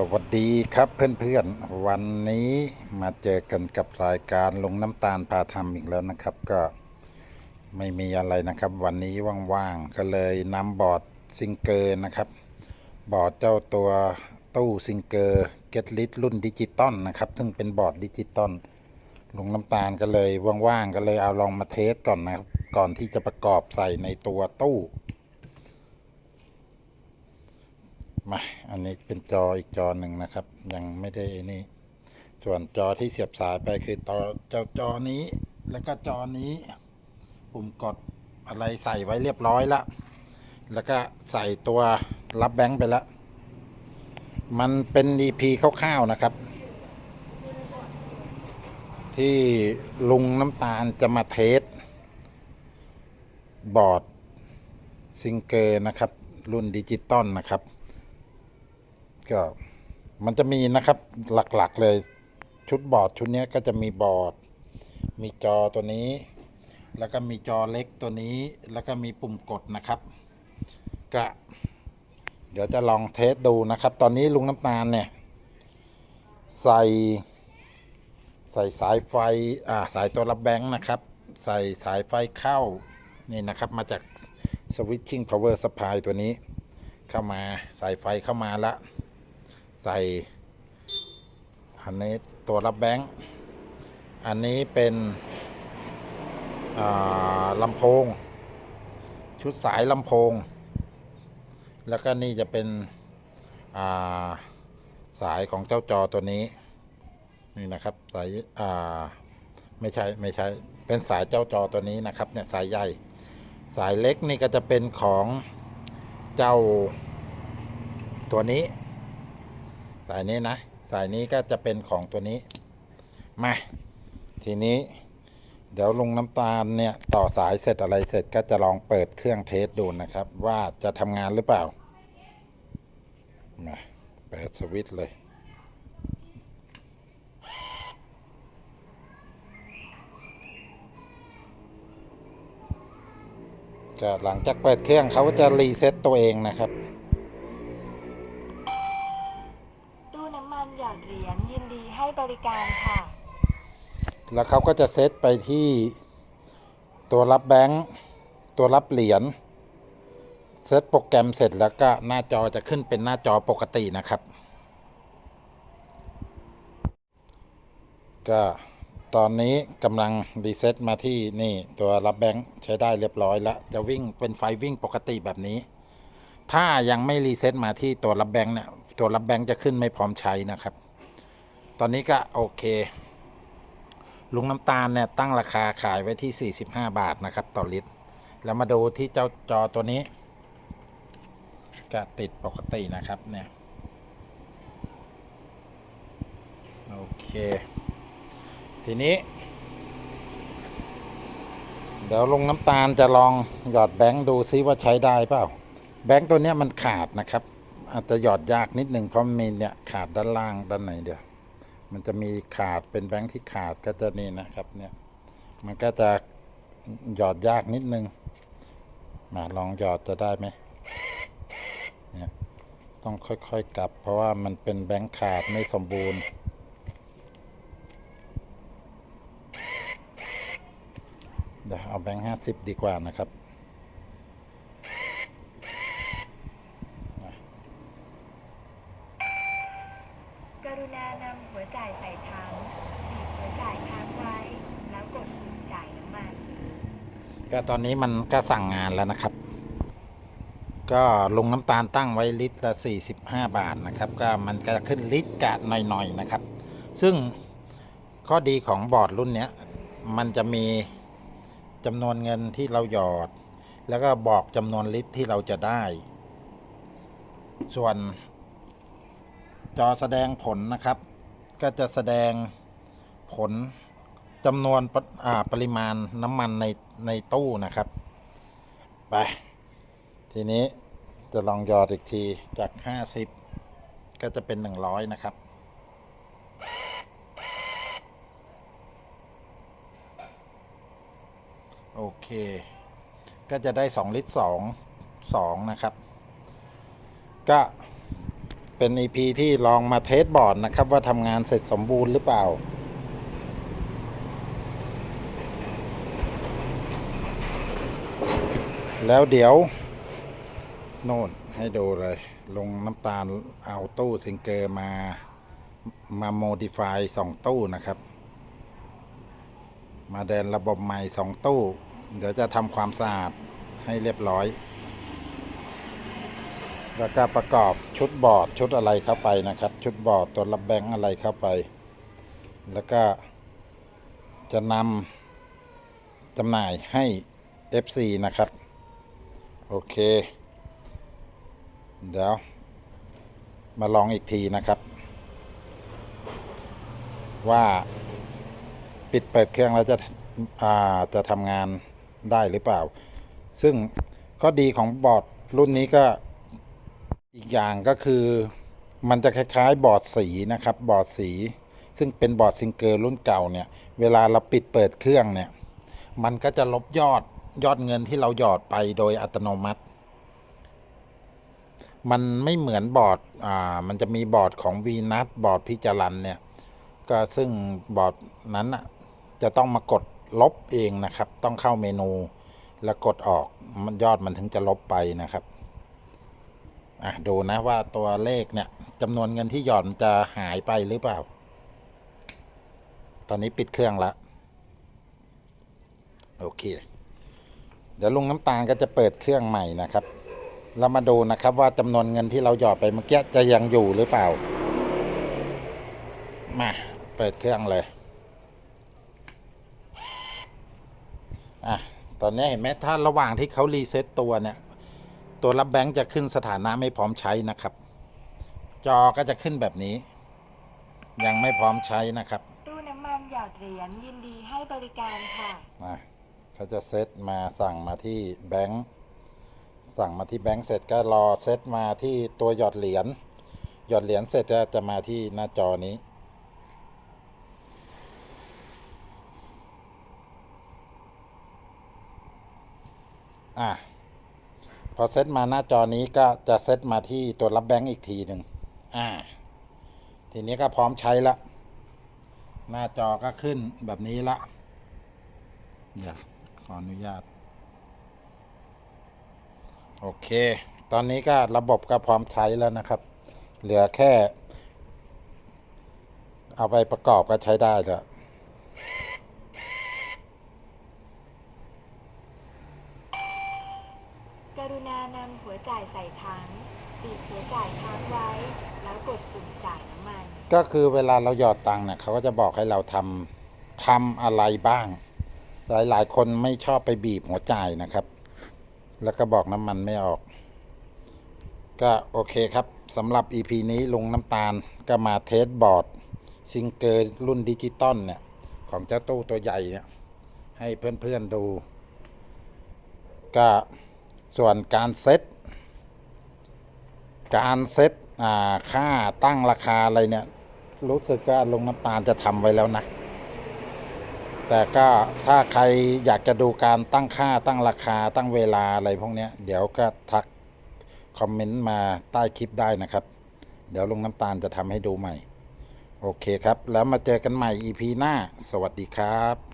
สวัสดีครับเพื่อนๆ วันนี้มาเจอกันกับรายการลงน้ำตาลพาทำอีกแล้วนะครับ ก็ไม่มีอะไรนะครับ วันนี้ว่างๆ ก็เลยนำบอร์ดซิงเกอร์นะครับ บอร์ดเจ้าตัวตู้ซิงเกอร์เกตลิ t รุ่นดิจิตอลนะครับ ซึ่งเป็นบอร์ดดิจิตอลลงน้ำตาลก็เลยว่างๆ ก็เลยเอาลองมาเทสก่อนนะครับ ก่อนที่จะประกอบใส่ในตัวตู้ มา อันนี้เป็นจออีกจอหนึ่งนะครับ ยังไม่ได้นี่ ส่วนจอที่เสียบสายไปคือต่อจ้าจอนี้ แล้วก็จอนี้ปุ่มกดอะไรใส่ไว้เรียบร้อยแล้วแล้วก็ใส่ตัวรับแบงค์ไปแล้ว มันเป็น EP คร่าวๆนะครับ ที่ลุงน้ำตาลจะมาเทส บอร์ดซิงเกอร์นะครับ รุ่นดิจิตอลนะครับ ก็มันจะมีนะครับหลักๆเลยชุดบอร์ดชุดนี้ก็จะมีบอร์ด มีจอตัวนี้ แล้วก็มีจอเล็กตัวนี้ แล้วก็มีปุ่มกดนะครับ ก็ เดี๋ยวจะลองเทสดูนะครับ ตอนนี้ลุงน้ำตาลเนี่ย ใส่ ใส่สายไฟอ่าสายตัวรับแบงค์นะครับ ใส่สายไฟเข้านี่นะครับ มาจาก switching power supply ตัวนี้ เข้ามาใส่ไฟเข้ามาละ ใส่อันนี้ตัวรับแบงค์อันนี้เป็นลำโพง ชุดสายลำโพง แล้วก็นี่จะเป็นาสายของเจ้าจอตัวนี้ นี่นะครับสายาไม่ใช่ไม่ใช่เป็นสายเจ้าจอตัวนี้นะครับเนี่ยสายใหญ่ สายเล็กนี่ก็จะเป็นของเจ้าตัวนี้ สายนี้นะ สายนี้ก็จะเป็นของตัวนี้ มา ทีนี้ เดี๋ยวลุงน้ำตาลเนี่ย ต่อสายเสร็จอะไรเสร็จก็จะลองเปิดเครื่องเทสดูนะครับ ว่าจะทำงานหรือเปล่า มาเปิดสวิตช์เลยก็หลังจากเปิดเครื่องเขาก็จะรีเซ็ตตัวเองนะครับ เหรียญยินดีให้บริการค่ะ แล้วเขาก็จะเซตไปที่ตัวรับแบงค์ตัวรับเหรียญเซตโปรแกรมเสร็จแล้วก็หน้าจอจะขึ้นเป็นหน้าจอปกตินะครับ ก็ตอนนี้กำลังรีเซ็ตมาที่นี่ตัวรับแบงค์ใช้ได้เรียบร้อยแล้ว จะวิ่งเป็นไฟวิ่งปกติแบบนี้ ถ้ายังไม่รีเซ็ตมาที่ตัวรับแบงค์เนี่ยตัวรับแบงค์จะขึ้นไม่พร้อมใช้นะครับ ตอนนี้ก็โอเค ลุงน้ำตาลเนี่ยตั้งราคาขายไว้ที่ 45 บาทนะครับ ต่อลิตร แล้วมาดูที่เจ้าจอตัวนี้ ก็ติดปกตินะครับเนี่ย โอเค ทีนี้ เดี๋ยวลุงน้ำตาลจะลองหยอดแบงค์ดูซิว่าใช้ได้เปล่า แบงค์ตัวนี้มันขาดนะครับ อาจจะหยอดยากนิดหนึ่งเพราะมีเนี่ยขาดด้านล่างด้านไหนเดียว มันจะมีขาดเป็นแบงค์ที่ขาดก็จะนี่นะครับเนี่ย มันก็จะหยอดยากนิดนึง มาลองหยอดจะได้ไหมเนี่ยต้องค่อยๆกลับ เพราะว่ามันเป็นแบงค์ขาดไม่สมบูรณ์ เดี๋ยวเอาแบงค์ห้าสิบดีกว่านะครับ กรุณานำหัวจ่ายใส่ถังบีบหัว จ่ายค้างไว้ แล้วกดจ่ายน้ำมัน ก็ตอนนี้มันก็สั่งงานแล้วนะครับ ก็ลงน้ำตาลตั้งไว้ลิตรละ 45 บาทนะครับ ก็มันก็ขึ้นลิตรกะหน่อยๆนะครับ ซึ่งข้อดีของบอร์ดรุ่นเนี้ย มันจะมีจำนวนเงินที่เราหยอด แล้วก็บอกจำนวนลิตรที่เราจะได้ ส่วนจอแสดงผลนะครับ ก็จะแสดง ผลจำนวนปริอ่าปริมาณน้ำมันในในตู้นะครับ ไป ทีนี้จะลองยอดอีกทีจาก 50 ก็จะเป็น 100 นะครับโอเค ก็จะได้ 2 ลิตร2 2 นะครับ ก็เป็น EP ที่ลองมาเทสบอร์ดนะครับ ว่าทำงานเสร็จสมบูรณ์หรือเปล่า แล้วเดี๋ยว โน่นให้ดูเลย ลงน้ำตาลเอาตู้ซิงเกอร์มา มาโมดิฟายสองตู้นะครับ มาเดินระบบใหม่สองตู้ เดี๋ยวจะทำความสะอาดให้เรียบร้อย แล้วก็ประกอบชุดบอร์ดชุดอะไรเข้าไปนะครับ ชุดบอร์ดตัวรับแบงอะไรเข้าไป แล้วก็จะนำจำหน่ายให้ FC นะครับ โอเค เดี๋ยว มาลองอีกทีนะครับ ว่าปิดเปิดเครื่องแล้วจะจะทำงานได้หรือเปล่า ซึ่งข้อดีของบอร์ดรุ่นนี้ก็อีกอย่างก็คือมันจะคล้ายๆ บอร์ดสีนะครับ บอร์ดสี ซึ่งเป็นบอร์ดซิงเกิลรุ่นเก่าเนี่ย เวลาเราปิดเปิดเครื่องเนี่ย มันก็จะลบยอด ยอดเงินที่เราหยอดไปโดยอัตโนมัติ มันไม่เหมือนบอร์ดอ่ามันจะมีบอร์ดของวีนัสบอร์ดพิจารันเนี่ย ก็ซึ่งบอร์ดนั้นน่ะจะต้องมากดลบเองนะครับ ต้องเข้าเมนู แล้วกดออกมันยอดมันถึงจะลบไปนะครับอะดูนะว่าตัวเลขเนี่ยจำนวนเงินที่หย่อนมันจะหายไปหรือเปล่า ตอนนี้ปิดเครื่องแล้วโอเค เดี๋ยวลุงน้ำตาลก็จะเปิดเครื่องใหม่นะครับ เรามาดูนะครับว่าจำนวนเงินที่เราหยอดไปเมื่อกี้จะยังอยู่หรือเปล่า มาเปิดเครื่องเลย อะ ตอนนี้เห็นไหมถ้าระหว่างที่เขารีเซ็ตตัวเนี่ย ตัวรับแบงค์จะขึ้นสถานะไม่พร้อมใช้นะครับ จอก็จะขึ้นแบบนี้ ยังไม่พร้อมใช้นะครับ ตู้น้ำมันหยอดเหรียญยินดีให้บริการค่ะอะ เขาจะเซตมาสั่งมาที่แบงค์สั่งมาที่แบงค์เสร็จก็รอเซตมาที่ตัวหยอดเหรียญหยอดเหรียญเสร็จก็จะมาที่หน้าจอนี้ อะพอเซตมาหน้าจอนี้ก็จะเซตมาที่ตัวรับแบงค์อีกทีหนึ่งอ่า ทีนี้ก็พร้อมใช้ละ หน้าจอก็ขึ้นแบบนี้ละ เดี๋ยว ขออนุญาต โอเค ตอนนี้ก็ระบบก็พร้อมใช้แล้วนะครับ เหลือแค่ เอาไปประกอบก็ใช้ได้แล้วกรุณานำหัวจ่ายใส่ถังปิดหัวจ่ายค้างไว้ แล้วกดปุ่มจ่ายน้ำมัน ก็คือเวลาเราหยอดตังค์เนี่ยเขาก็จะบอกให้เราทำทำอะไรบ้าง หลายหลายคนไม่ชอบไปบีบหัวใจนะครับ แล้วก็บอกน้ำมันไม่ออก ก็โอเคครับสำหรับ EP นี้ลุงน้ำตาลก็มาเทสบอร์ด ซิงเกิลรุ่นดิจิตอลเนี่ย ของเจ้าตู้ตัวใหญ่เนี่ย ให้เพื่อนๆดู ก็ส่วนการเซ็ตการเซ็ตอ่าค่าตั้งราคาอะไรเนี่ย รู้สึกว่าลงน้ำตาลจะทำไว้แล้วนะ แต่ก็ถ้าใครอยากจะดูการตั้งค่าตั้งราคาตั้งเวลาอะไรพวกนี้เดี๋ยวก็ทักคอมเมนต์มาใต้คลิปได้นะครับ เดี๋ยวลงน้ำตาลจะทำให้ดูใหม่ โอเคครับ แล้วมาเจอกันใหม่ EP หน้า สวัสดีครับ